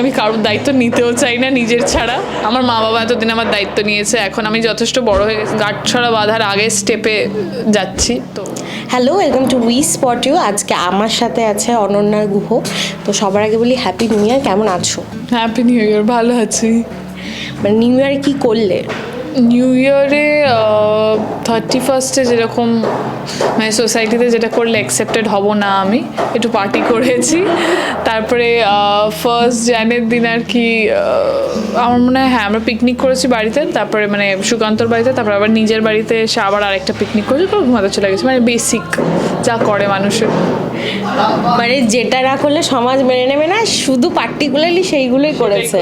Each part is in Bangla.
আমি কারোর দায়িত্ব নিতেও চাই না নিজের ছাড়া। আমার মা বাবা এতদিন আমার দায়িত্ব নিয়েছে এখন আমি যথেষ্ট বড় হয়ে গেছি গাঁট ছড়া বাঁধার আগে স্টেপে যাচ্ছি তো। Hello welcome to we spot you আজকে আমার সাথে আছে অনন্যার গুহ। তো সবার আগে বলি হ্যাপি নিউ ইয়ার কেমন আছো? হ্যাপি নিউ ইয়ার ভালো আছি। মানে নিউ ইয়ার কি করলে? নিউ ইয়ারে থার্টি ফার্স্টে যেরকম মানে সোসাইটিতে যেটা করলে অ্যাকসেপ্টেড হব না আমি, একটু পার্টি করেছি। তারপরে ফার্স্ট জানের দিন আর কি আমার মনে হয় হ্যাঁ আমরা পিকনিক করেছি বাড়িতে, তারপরে মানে সুকান্তর বাড়িতে, তারপরে আবার নিজের বাড়িতে এসে আবার আরেকটা পিকনিক করেছি ঘুমাতে চলে গেছে মানে বেসিক যা করে মানুষের। মানে যেটা না করলে সমাজ মেনে নেবে না শুধু পার্টিকুলারলি সেইগুলোই করেছে।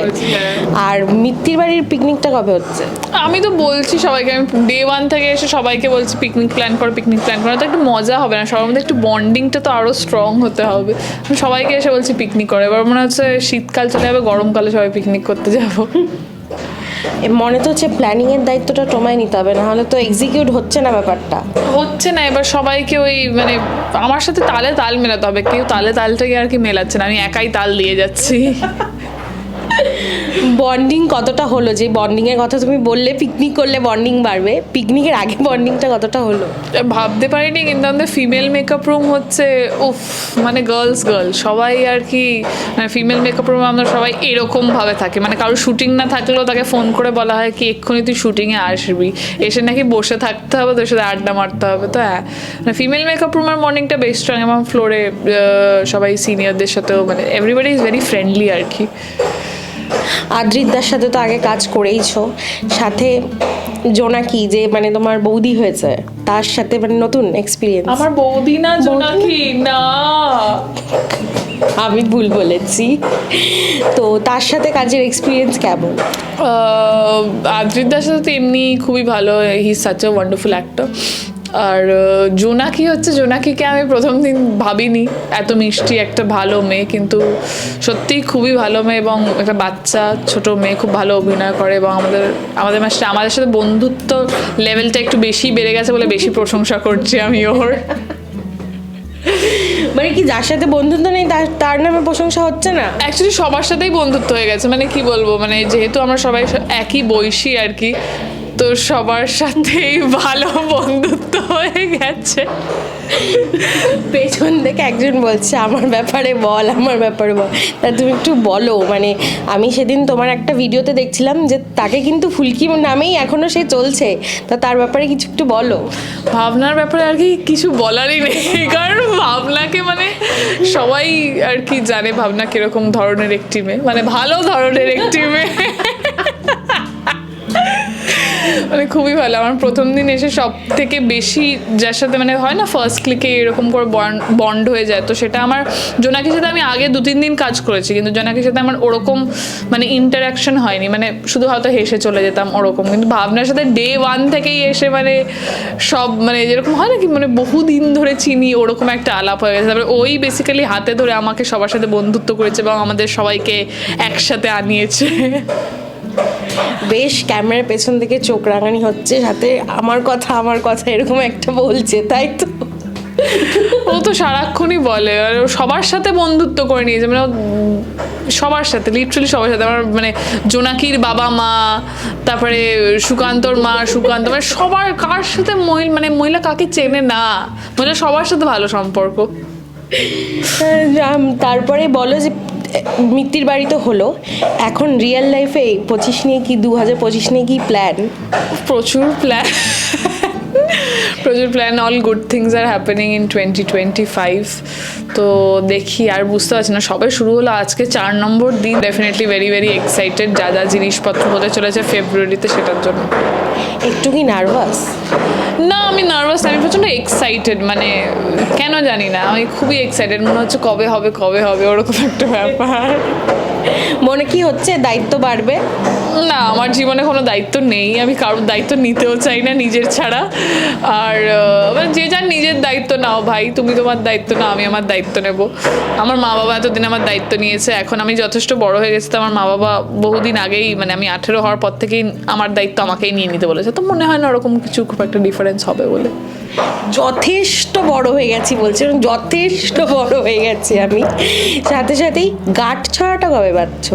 আর মিত্তির বাড়ির পিকনিকটা কবে হচ্ছে? আমি তো বলছি সবাইকে আমি ডে ওয়ান থেকে এসে সবাইকে বলছি পিকনিক প্ল্যান করো পিকনিক প্ল্যান করো তো একটু মজা হবে না সবার মধ্যে একটু বন্ডিংটা তো আরও স্ট্রং হতে হবে। আমি সবাইকে এসে বলছি পিকনিক করো এবার মনে হচ্ছে শীতকাল চলে যাবে গরমকালে সবাই পিকনিক করতে যাব। মনে তো হচ্ছে প্ল্যানিং এর দায়িত্বটা তোমায় নিতে হবে, নাহলে তো এক্সিকিউট হচ্ছে না ব্যাপারটা। হচ্ছে না, এবার সবাইকে ওই মানে আমার সাথে তালে তাল মেলাতে হবে, কেউ তালে তালটাকে আর কি মেলাচ্ছে না, আমি একাই তাল দিয়ে যাচ্ছি। বন্ডিং কতটা হলো? যে বন্ডিং এর কথা তুমি বললে পিকনিক করলে বন্ডিং বাড়বে। পিকনিকের আগে বন্ডিংটা কতটা হলো? ভাবতে পারিনি, কিন্তু আমাদের ফিমেল মেকআপ রুম হচ্ছে, উফ মানে গার্লস গার্ল সবাই আর কি মানে ফিমেল মেকআপ রুমে আমরা সবাই এরকমভাবে থাকি। মানে কারোর শুটিং না থাকলেও তাকে ফোন করে বলা হয় কি, এক্ষুনি তুই শুটিংয়ে আসবি। এসে নাকি বসে থাকতে হবে, তোর সাথে আড্ডা মারতে হবে, তো হ্যাঁ। মানে ফিমেল মেকআপ রুমের মর্নিংটা বেশ স্ট্রং এবং ফ্লোরে সবাই সিনিয়রদের সাথেও মানে এভরিবডি ইজ ভেরি ফ্রেন্ডলি আর কি। আদ্রিদার সাথে তো আগে কাজ করেইছো। সাথে জোনাকি যে মানে তোমার বৌদি হয়েছে তার সাথে মানে নতুন এক্সপিরিয়েন্স আমার বৌদি না জোনাকি না। আমি ভুল বলেছি। তো তার সাথে কাজের এক্সপিরিয়েন্স কেমন? আদ্রিদার সাথে তো এমনি খুবই ভালো। He such a wonderful actor আর জোনাকি হচ্ছে জোনাকিকে আমি প্রথম দিন ভাবিনি। এত মিষ্টি একটা ভালো মেয়ে কিন্তু সত্যিই খুবই ভালো মেয়ে এবং একটা বাচ্চা ছোট মেয়ে খুব ভালো অভিনয় করে এবং আমাদের আমাদের মাসে আমাদের সাথে বন্ধুত্ব লেভেলটা একটু বেশি বেড়ে গেছে বলে বেশি প্রশংসা করছি আমি ওর। মানে কি যার সাথে বন্ধুত্ব নেই তার তার নামে প্রশংসা হচ্ছে না? অ্যাকচুয়ালি সবার সাথেই বন্ধুত্ব হয়ে গেছে। মানে কি বলব? মানে যেহেতু আমরা সবাই একই বয়সী আর কি তো সবার সাথেই ভালো বন্ধুত্ব হয়ে গেছে। পেছন থেকে একজন বলছে আমার ব্যাপারে বল আমার ব্যাপারে বল। তা তুমি একটু বলো মানে আমি সেদিন তোমার একটা ভিডিওতে দেখছিলাম যে তাকে কিন্তু ফুলকি নামেই এখনও সে চলছে। তা তার ব্যাপারে কিছু একটু বলো। ভাবনার ব্যাপারে আর কি কিছু বলারই নেই কারণ ভাবনাকে মানে সবাই আর কি জানে ভাবনা কীরকম ধরনের একটি মেয়ে মানে ভালো ধরনের একটি মেয়ে। মানে খুবই ভালো। আমার প্রথম দিন এসে সব থেকে বেশি যার সাথে মানে হয় না ফার্স্ট ক্লিকে এরকম করে বন্ড হয়ে যায়, তো সেটা আমার জোনাকির সাথে আমি আগে দু তিন দিন কাজ করেছি, কিন্তু জোনাকির সাথে আমার ওরকম মানে ইন্টারাকশন হয়নি। মানে শুধু হয়তো হেসে চলে যেতাম ওরকম, কিন্তু ভাবনার সাথে ডে ওয়ান থেকেই এসে মানে সব মানে যেরকম হয় না কি মানে বহুদিন ধরে চিনি, ওরকম একটা আলাপ হয়ে গেছে। তারপরে ওই বেসিক্যালি হাতে ধরে আমাকে সবার সাথে বন্ধুত্ব করেছে এবং আমাদের সবাইকে একসাথে আনিয়েছে। বেশ ক্যামেরার পেছন থেকে চোখ রাঙানি হচ্ছে সাথে আমার কথা আমার কথা এরকম একটা বলছে তাই তো? ও তো সারাক্ষণই বলে আর সবার সাথে বন্ধুত্ব করে নিয়েছে মানে সবার সাথে লিটারালি সবার সাথে আমার মানে জোনাকির বাবা মা তারপরে সুকান্তর মা সুকান্ত মানে সবার কার সাথে মহিলা মানে মহিলা কাকে চেনে না? মহিলা সবার সাথে ভালো সম্পর্ক। তারপরে বলো যে মিত্তির বাড়ি তো হলো। এখন রিয়েল লাইফে পঁচিশ নিয়ে কি, দু হাজার পঁচিশ নিয়ে কি প্ল্যান প্রচুর প্ল্যান প্রচুর plan all good things are happening in twenty twenty five তো দেখি আর বুঝতে পারছি না সবে শুরু হলো আজকে চার নম্বর দিন। ডেফিনেটলি ভেরি ভেরি এক্সাইটেড যা যা জিনিসপত্র হতে চলেছে ফেব্রুয়ারিতে সেটার জন্য। একটু কি নার্ভাস না আমি নার্ভাস আমি প্রচণ্ড এক্সাইটেড মানে কেন জানি না আমি খুবই এক্সাইটেড মনে হচ্ছে কবে হবে কবে হবে ওরকম একটা ব্যাপার। মনে কি হচ্ছে? দায়িত্ব বাড়বে? না, আমার জীবনে কোনো দায়িত্ব নেই। আমি কারোর দায়িত্ব নিতেও চাই না নিজের ছাড়া। আর মানে যে যার নিজের দায়িত্ব নাও ভাই, তুমি তোমার দায়িত্ব নাও, আমি আমার দায়িত্ব নেব। আমার মা বাবা এতদিন আমার দায়িত্ব নিয়েছে, এখন আমি যথেষ্ট বড় হয়ে গেছি, তো আমার মা বাবা বহুদিন আগেই মানে আমি আঠেরো হওয়ার পর থেকেই আমার দায়িত্ব আমাকেই নিয়ে নিতে বলেছে। তো মনে হয় না ওরকম কিছু খুব একটা ডিফারেন্স হবে বলে। যথেষ্ট বড় হয়ে গেছি বলছি যথেষ্ট বড় হয়ে গেছি আমি। সাথে সাথেই গাঁট ছড়াটা কবে বাঁধছ?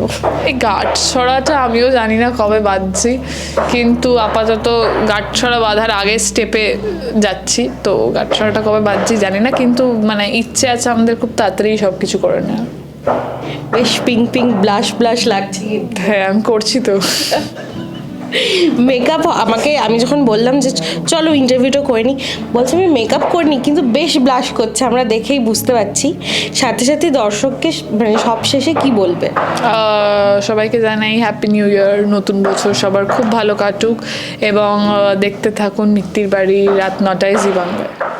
এই গাঁট ছড়াটা আমিও জানি না কবে বাঁধছি কিন্তু আপাতত গাঁট ছড়া বাঁধার আগে স্টেপে যাচ্ছি তো গাঁট ছড়াটা কবে বাঁধছি জানি না কিন্তু মানে ইচ্ছে আছে আমাদের খুব তাড়াতাড়ি সব কিছু করে নেওয়ার। বেশ পিঙ্ক পিঙ্ক ব্লাশ ব্লাশ লাগছে। হ্যাঁ আমি করছি তো। মেকআপ আমাকে, আমি যখন বললাম যে চলো ইন্টারভিউটা করে নিই বলছে আমি মেকআপ করিনি, কিন্তু বেশ ব্লাশ করছে, আমরা দেখেই বুঝতে পারছি। সাথে সাথে দর্শককে মানে সব শেষে কি বলবে? সবাইকে জানাই হ্যাপি নিউ ইয়ার নতুন বছর, সবার খুব ভালো কাটুক, এবং দেখতে থাকুন মিত্তির বাড়ি রাত নটায় জীবন বাংলায়